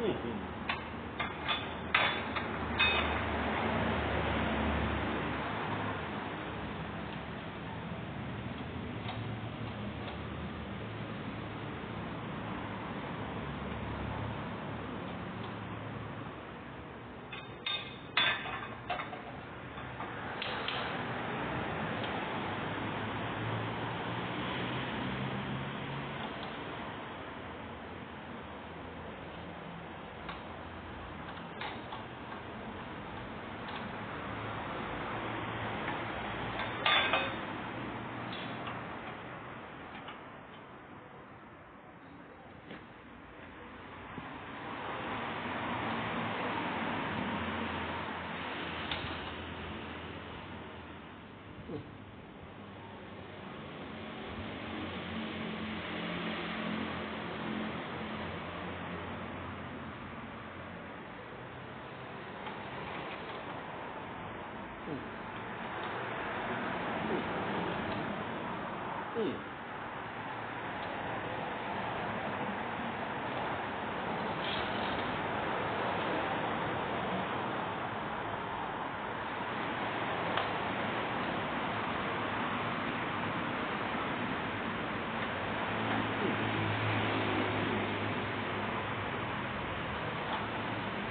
嗯也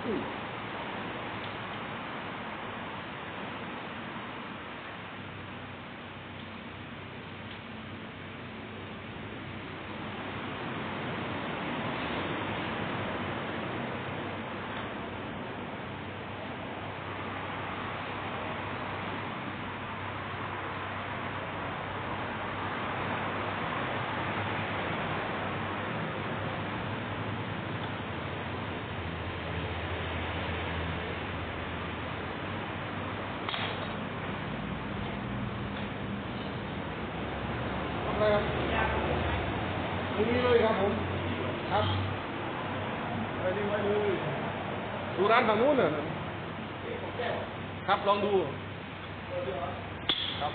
อื มอะไรครับตรงนี้เลยครับผม ครับไปดีไปดูดูร้านฝั่งนู้นน่ะครับ ลองดู ครับ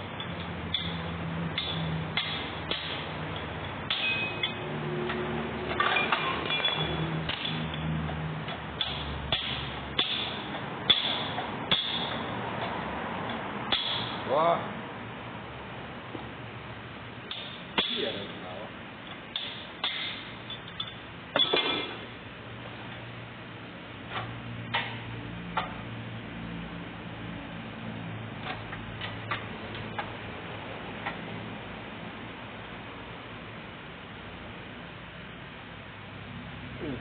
อืม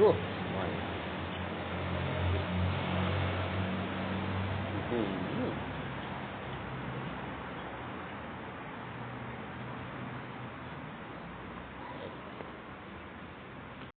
Whoa.